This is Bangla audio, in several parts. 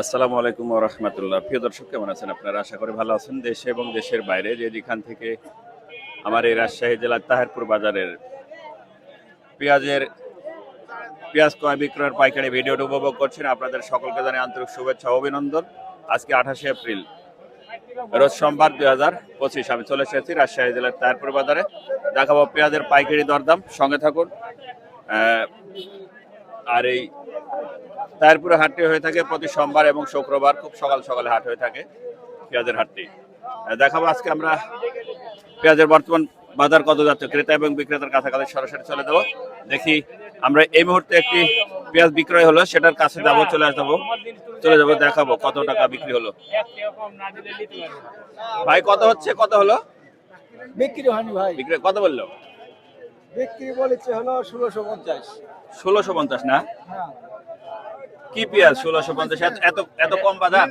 আসসালামু আলাইকুম রহমতুল্লাহ। প্রিয় দর্শক, কেমন আছেন আপনারা? আশা করি ভালো আছেন দেশে এবং দেশের বাইরে, যে যেখান থেকে আমার এই রাজশাহী জেলার তাহেরপুর বাজারের পেঁয়াজের, পেঁয়াজ ক্রয় বিক্রয়ের পাইকারি ভিডিওটি উপভোগ করছেন আপনাদের সকলকে জানাই আন্তরিক শুভেচ্ছা অভিনন্দন। আজকে আঠাশে এপ্রিল, রোজ সোমবার দুই হাজার পঁচিশ। আমি চলে এসেছি রাজশাহী জেলার তাহেরপুর বাজারে। দেখাবো পেঁয়াজের পাইকারি দরদাম। সঙ্গে থাকুন। আর এই তারপরে হাটটি হয়ে থাকে প্রতি সোমবার এবং শুক্রবার খুব সকাল সকালে হাট হয়ে থাকে পেঁয়াজের হাটটি। দেখাবো আজকে আমরা পেঁয়াজের বর্তমান বাজার কত যাচ্ছে। ক্রেতা এবং বিক্রেতার কাছাকাছি সরাসরি চলে যাব। দেখি আমরা এই মুহূর্তে একটি পেঁয়াজ বিক্রয় হলো সেটার কাছে যাব চলে যাব চলে যাব দেখাবো কত টাকা বিক্রি হলো। ভাই কত হচ্ছে? কত হলো? বিক্রি হয়নি ভাই। বিক্রি কত বলল? বিক্রি বলেছে হলো ষোলোশো পঞ্চাশ। ষোলোশো পঞ্চাশ না? হ্যাঁ। কি পেঁয়াজ ষোলোশো পঞ্চাশ? এত- এত কম বাজার?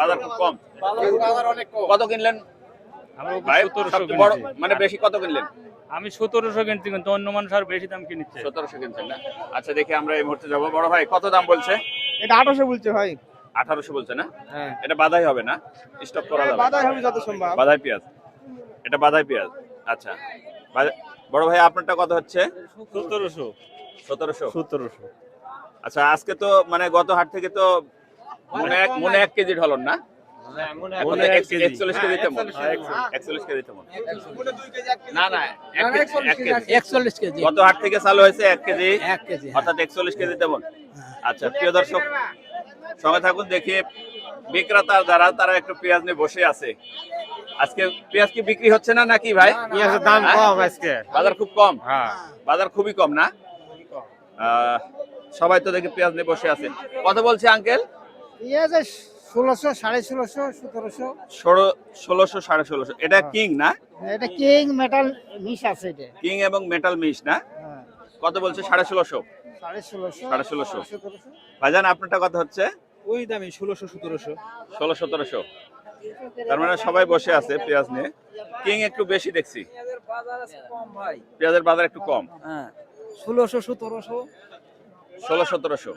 বাজার খুব কম। কত কিনলেন? মানে বেশি কত কিনলেন? আমি সতেরোশো কিনছি কিন্তু অন্য মানুষ আর বেশি দাম কিনছে। সতেরোশো কিনছেন না? আচ্ছা দেখি আমরা এই মুহূর্তে যাব। বড় ভাই কত দাম বলছে? এটা আঠারোশো বলছে ভাই। আঠারোশো বলছে না? হ্যাঁ। এটা বাধাই হবে না? স্টপ করা যাবে বাধাই হবে যত সম্ভব। বাধাই পেঁয়াজ। এটা বাধাই পেঁয়াজ। আচ্ছা। বড় ভাই আপনারটা কত হচ্ছে? সতেরোশো। সতেরোশো? সতেরোশো। আচ্ছা আজকে তো মানে গত হাট থেকে তো মনে এক মনে এক কেজি ঢলন না? মনে গত হাট থেকে চালু হয়েছে এক কেজি। অর্থাৎ একচল্লিশ কেজি তেমন। আচ্ছা প্রিয় দর্শক সঙ্গে থাকুন দেখি বিক্রেতা যারা তারা একটু পেঁয়াজ নিয়ে বসে আছে। আজকে পেঁয়াজ কি বিক্রি হচ্ছে না নাকি ভাই? পেঁয়াজের দাম হ্যাঁ? কম আজকে। বাজার খুব কম? হ্যাঁ। বাজার খুবই কম না? সবাই তো দেখি পেঁয়াজ নিয়ে বসে আছে। কত বলছে আঙ্কেল? পেঁয়াজের ষোলোশো সাড়ে ষোলোশো সতেরোশো। ষোলো ষোলোশো সাড়ে ষোলোশো। এটা কিং না? এটা কিং মেটাল মিশ আছে এটা। কিং এবং মেটাল মিশ না? হ্যাঁ। কত বলছে? সাড়ে ষোলোশো? সাড়ে ষোলোশো সাড়ে ষোলোশো। সতেরোশো। ভাইজান আপনারটা কত হচ্ছে? ওই দামই ষোলোশো সতেরোশো। ষোলো সতেরোশো। তার মানে সবাই বসে আছে পেঁয়াজ নিয়ে। কিং একটু বেশি দেখছি। পেঁয়াজের বাজার একটু কম। হ্যাঁ ষোলোশো সতেরোশো। ষোলো সতেরোশো।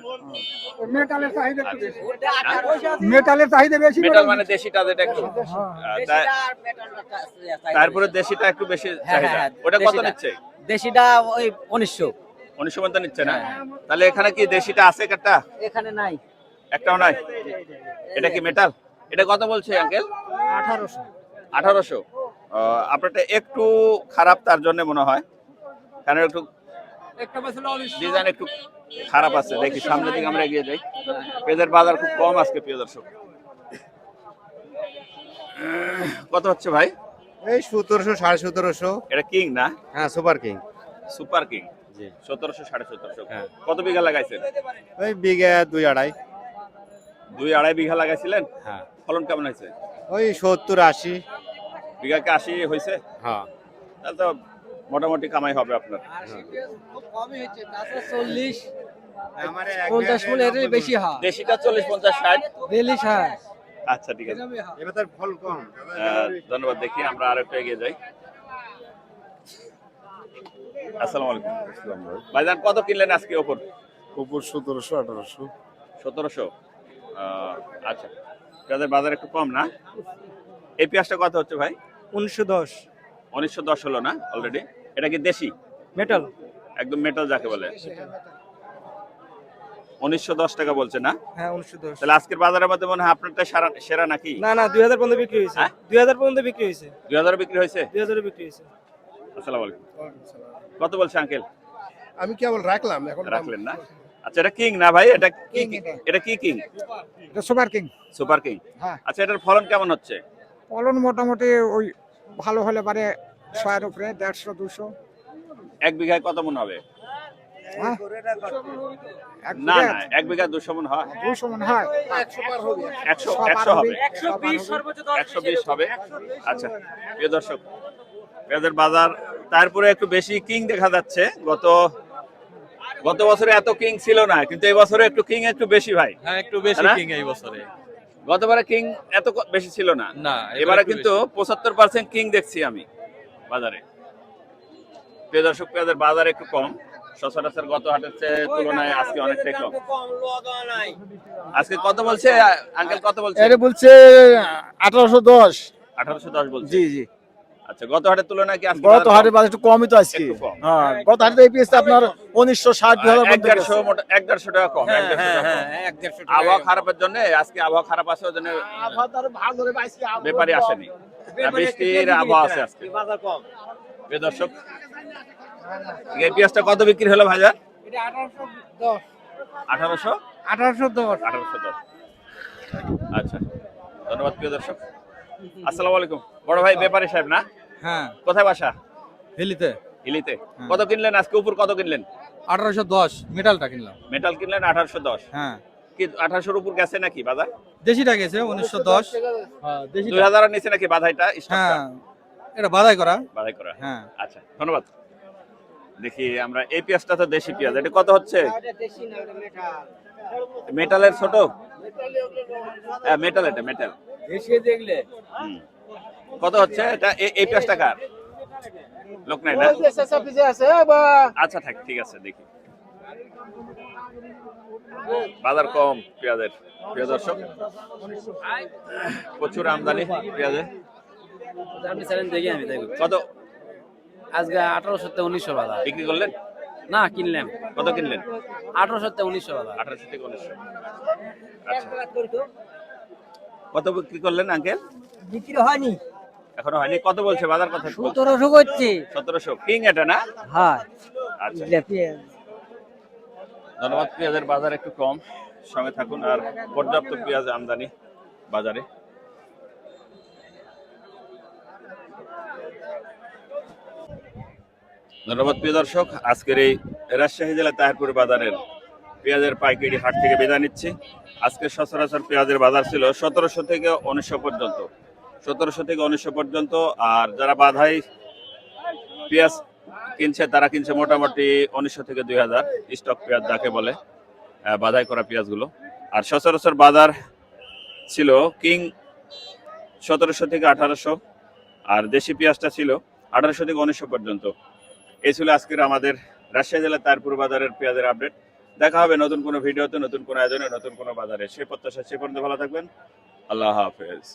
মেটালের চাহিদা বেশি। মেটালের চাহিদা বেশি মেটাল মানে দেশিটা যেটা একটু তারপরে দেশিটা একটু বেশি চাহিদা। হ্যাঁ, ওটা কত নিচ্ছে? দেশিটা ওই উনিশশো। উনিশশো পর্যন্ত নিচ্ছে না? হ্যাঁ। তাহলে এখানে কি দেশিটা আছে একটা এখানে নাই। একটাও নাই? এটা কি মেটাল এটা কত বলছে আঙ্কেল আঠারোশো। আঠারোশো। আপনারটা একটু খারাপ তার জন্য মনে হয়। কারণ একটু ডিজাইন একটু খারাপ আছে দেখি সামনের দিকে আমরা এগিয়ে যাই। পেঁয়াজের বাজার খুব কম আজকে প্রিয় দর্শক। কত হচ্ছে ভাই? এই সতেরোশো সাড়ে সতেরোশো। এটা কিং না? হ্যাঁ সুপার কিং সুপার কিং জি। সতেরোশো সাড়ে সতেরোশো। হ্যাঁ। কত বিঘা লাগাইছেন? ওই বিঘা দুই আড়াই। দুই আড়াই বিঘা লাগাইছিলেন। হ্যাঁ। ফলন কেমন হয়েছে? ওই সত্তর আশি। বিঘাকে আশি হয়েছে? হ্যাঁ। তাহলে তো মোটামুটি কামাই হবে আপনার। চল্লিশ পঞ্চাশ মূল এর বেশি হয়। দেশিটা চল্লিশ পঞ্চাশ ষাট? বেলিশ হয় আচ্ছা ঠিক আছে। এবার তার ফল কম। ধন্যবাদ দেখি আমরা আর একটু এগিয়ে যাই। আসসালামু আলাইকুম। ভাইজান কত কিনলেন আজকে ওপর? উপর সতেরোশো আঠারোশো। সতেরোশো। আচ্ছা পেঁয়াজের বাজার একটু কম না? এই পেঁয়াজটা কত হচ্ছে ভাই? উনিশশো দশ। উনিশশো দশ হলো না অলরেডি এটা কি দেশি? মেটাল একদম মেটাল যাকে বলে। উনিশশো দশ টাকা বলছে না? হ্যাঁ উনিশশো দশ। তাহলে আজকের বাজারের মধ্যে মনে হয় আপনারটা সেরা সেরা নাকি? না না দুই হাজার পর্যন্ত বিক্রি হয়েছে। হ্যাঁ? দুই হাজার পর্যন্ত বিক্রি হয়েছে। দুই হাজার বিক্রি হয়েছে? দুই হাজারে বিক্রি হয়েছে। আসসালামু আলাইকুম। কত বলছে আঙ্কেল আমি কেবল রাখলাম? এখন রাখলেন না? আচ্ছা এটা কিং না ভাই? এটা কি এটা। কি কিং? এটা সুপার কিং। Super king. হ্যাঁ। আচ্ছা এটার ফলন কেমন হচ্ছে? ফলন মোটামুটি ওই ভালো হলে পারে ছয়ের উপরে দেড়শো দুশো। এক বিঘায় কত মন হবে? হ্যাঁ? না না এক বিঘা দুশো মন হয়। দুশো মনে হয়। একশো একশো হবে। একশো বিশ একশো বিশ হবে। আচ্ছা প্রিয় দর্শক পেঁয়াজের বাজার তারপরে একটু বেশি কিং দেখা যাচ্ছে। গত গত বছরে এত কিং ছিল না কিন্তু এই বছরে একটু কিং একটু বেশি ভাই। হ্যাঁ একটু বেশি কিং এই বছরে। গতবারে কিং এত বেশি ছিল না। না এবারে কিন্তু পঁচাত্তর পার্সেন্ট কিং দেখছি আমি বাজারে। প্রিয় দর্শক পেঁয়াজের বাজার একটু কম। সচরাচর গত হাটের চেয়ে তুলনায় আজকে অনেকটাই কম। আজকে কত বলছে? আঙ্কেল কত বলছে? এটা বলছে আঠারোশো দশ। আঠারোশো দশ বলছে। জি জি। আচ্ছা গত হাটের তুলনায় কি আজকে গত বাজার হাটের বাজার একটু কমই তো আজকে। হ্যাঁ গত হাটে এই পিসটা আপনার উনিশশো ষাট দুই হাজার এক দেড়শো মোটা- এক দেড়শো টাকা কম এক দেড়শো টাকা কম। আবহাওয়া খারাপের জন্য আজকে আবহাওয়া খারাপ আছে ওই জন্য ব্যাপারী আসেনি। বৃষ্টির আবহাওয়া আছে আজকে। প্রিয় দর্শক এই পেঁয়াজটা কত বিক্রি হলো ভাইজান আঠারোশো? আঠারোশো দশ। আঠারোশো দশ। আচ্ছা ধন্যবাদ প্রিয় দর্শক। আসসালামু আলাইকুম। বড় ভাই ব্যাপারী সাহেব না? হ্যাঁ। কোথায় বাসা? হিলিতে। হিলিতে। কত কিনলেন? আজকে উপর কত কিনলেন? আঠারোশো দশ মেটালটা কিনলাম। মেটাল কিনলেন আঠারোশো দশ? হ্যাঁ। কি আঠারোশোর উপর গেছে নাকি বাজার? দেশিটা গেছে উনিশশো দশ। দুই হাজার নিচে নাকি বাধাইটা হ্যাঁ এটা বাধাই করা। বাধাই করা। হ্যাঁ। আচ্ছা ধন্যবাদ। দেখি আমরা এই পেঁয়াজটা তো দেশি পেঁয়াজ এটা কত হচ্ছে? মেটালের ছোট? হ্যাঁ মেটাল এটা মেটাল। দেখলে? হুম। কত হচ্ছে? এটা এই পেঁয়াজটা কার? লোক নাই না? আচ্ছা থাক ঠিক আছে দেখি। বাজার কম পেঁয়াজের। প্রিয় দর্শক প্রচুর আমদানি পেঁয়াজের। আপনি চ্যালেঞ্জ দেখি আমি দেখব কত? আজকে আঠারোশো থেকে উনিশশো বাজার। বিক্রি করলেন? না কিনলাম কত কিনলেন? আঠারোশো থেকে উনিশশো বাজার। আঠারোশো থেকে উনিশশো। আচ্ছা। কত বিক্রি করলেন আঙ্কেল? বিক্রি হয়নি। এখনও হয়নি। কত বলছে? বাজার কথা সতেরোশো করছে। সতেরোশো। কিং এটা না? হ্যাঁ। আচ্ছা। ধন্যবাদ পেঁয়াজের বাজার একটু কম। সঙ্গে থাকুন। আর পর্যাপ্ত পেঁয়াজ আমদানি বাজারে। ধন্যবাদ প্রিয় দর্শক। আজকের এই রাজশাহী জেলা তাহিরপুর বাজারের পেঁয়াজের পাইকারি হাট থেকে বিদায় নিচ্ছি। আজকে সচরাচর পেঁয়াজের বাজার ছিল সতেরোশো থেকে উনিশশো পর্যন্ত। সতেরোশো থেকে উনিশশো পর্যন্ত, আর যারা বাধাই পেঁয়াজ কিনছে, তারা কিনছে মোটামুটি উনিশশো থেকে দুই হাজার, স্টক পেঁয়াজ যাকে বলে বাধাই করা পেঁয়াজগুলো। আর সচরাচর বাজার ছিল কিং সতেরোশো থেকে আঠারোশো, আর দেশি পেঁয়াজটা ছিল আঠারোশো থেকে উনিশশো পর্যন্ত। এই ছিল আজকের আমাদের রাজশাহী জেলার তারপুর বাজারের পেঁয়াজের আপডেট। দেখা হবে নতুন কোনো ভিডিওতে, নতুন কোনো আয়োজনে, নতুন কোনো বাজারে। সে প্রত্যাশা সে পর্যন্ত ভালো থাকবেন। আল্লাহ হাফেজ।